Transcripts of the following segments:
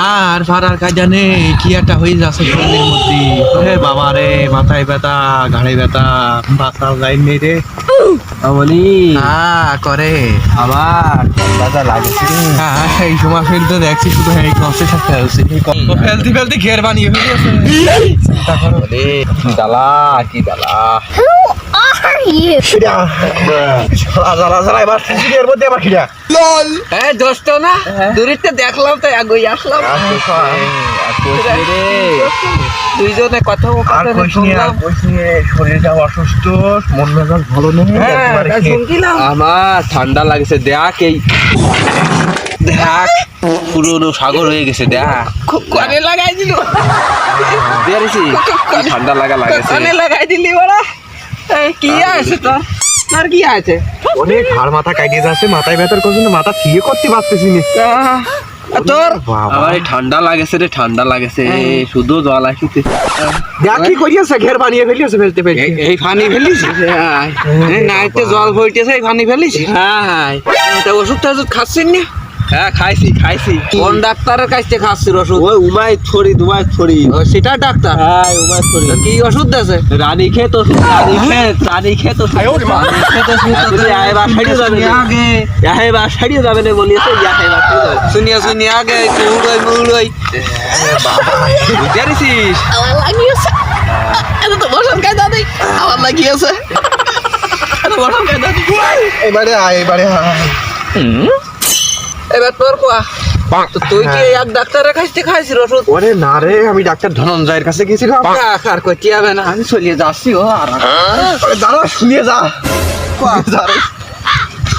আর ফারার কাজা নেই কি একটা হয়ে যাচ্ছে শরীরের মধ্যে রে বাবা রে মাথায় ব্যথা ঘাড়ে ব্যথা মাথা লাইন নেই রে। বলি হ্যাঁ করে। আমার ঠান্ডাটা লাগছে রে। হ্যাঁ সেই সময় ফেলতে দেখছি শুধু এই কষ্টে থাকতে হচ্ছে। ফেলতে ফেলতে ঘের বানিয়ে ফেলিয়েছে চিন্তা করো জ্বালা কি জ্বালা। Are you? হ্যাঁ দোস্ত না? দূরিতে দেখলাম তো আগুই আসলাম। দুইজনে কথা নি, শরীরটা অসুস্থ মন মেজাজ ভালো নেই আমার ঠান্ডা লাগছে দেখ এই। দেখ পুরো সাগর হয়ে গেছে দেখ। খুব কানে লাগাই দিল ঠান্ডা লাগা লাগেছে। কানে লাগাই দিলি বড়া কি আছে তোর? কি আছে? অনেক হাড় মাথা কাটিয়ে যাচ্ছে মাথায় ব্যথার করছে না মাথা ঠিক করতে পারতেছি না। তোর? আমার ঠান্ডা লাগেছে রে ঠান্ডা লাগেছে। শুধু জল আসিতে দেখি করিয়াছে ঘের বানিয়ে ফেলিয়েছে ফেলতে ফেলতে। এই ফানি ফেলিস নাইতে জল ভরতেছে এই ফানি ফেলিস হ্যাঁ তা ওষুধ টষুধ খাচ্ছেন না? হ্যাঁ খাইছি খাইছি। কোন ডাক্তারের কাছ থেকে খাচ্ছিস ওষুধ ওই উমাই থরি দুমাই থরি। সেটা ডাক্তার? হ্যাঁ উমাই থরি। কি ওষুধ দেছে? রানী খেত রানী খেত রানী খেত যাবে শুনিয়া শুনিয়া আগে মুড়ই। মুড়ই বুঝতে পারিস আমার লাগিয়েছে তো বসন কাজ দাদি আমার লাগিয়েছে এবারে আয় এবারে আয়। এবার তোর কোয়া? তো তুই কি এক ডাক্তারের কাছ থেকে খাইছিস ওষুধ? ওরে না রে আমি ডাক্তার ধনঞ্জয়ের কাছে গেছিলাম আর করতে হবে না? আমি চলিয়ে যাচ্ছি ও আর দাঁড়া শুনিয়ে যা।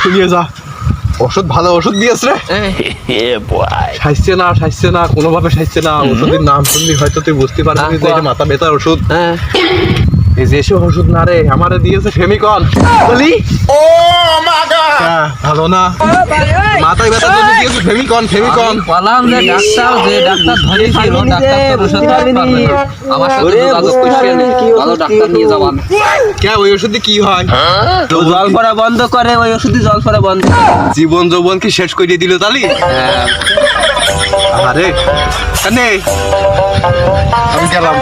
শুনিয়ে যা ওষুধ ভালো ওষুধ দিয়েছ রে। সাইছে না সাইছে না কোনোভাবে সাইছে না। ওষুধের নাম শুনলি হয়তো তুই বুঝতে পারবি যে এটা মাথা ব্যথার ওষুধ। হ্যাঁ। এই যে এসব ওষুধ না রে আমারে দিয়েছে ফেমিকন বলি? ও মাগা ভালো না মাথায় ব্যথার জন্য দিয়েছে ফেমিকন ফেমিকন বললাম যে ডাক্তার যে ডাক্তার ধরেছিল ডাক্তার ওষুধ পারবে না। আমার সাথে যোগাযোগ ভালো ডাক্তার নিয়ে যাবান কে ওই ওষুধে কি হয়? জল পড়া বন্ধ করে ওই ওষুধে জল পড়া বন্ধ জীবন যৌবন কি শেষ করে দিল তালি? হ্যাঁ। আরে কানে আমি গেলাম।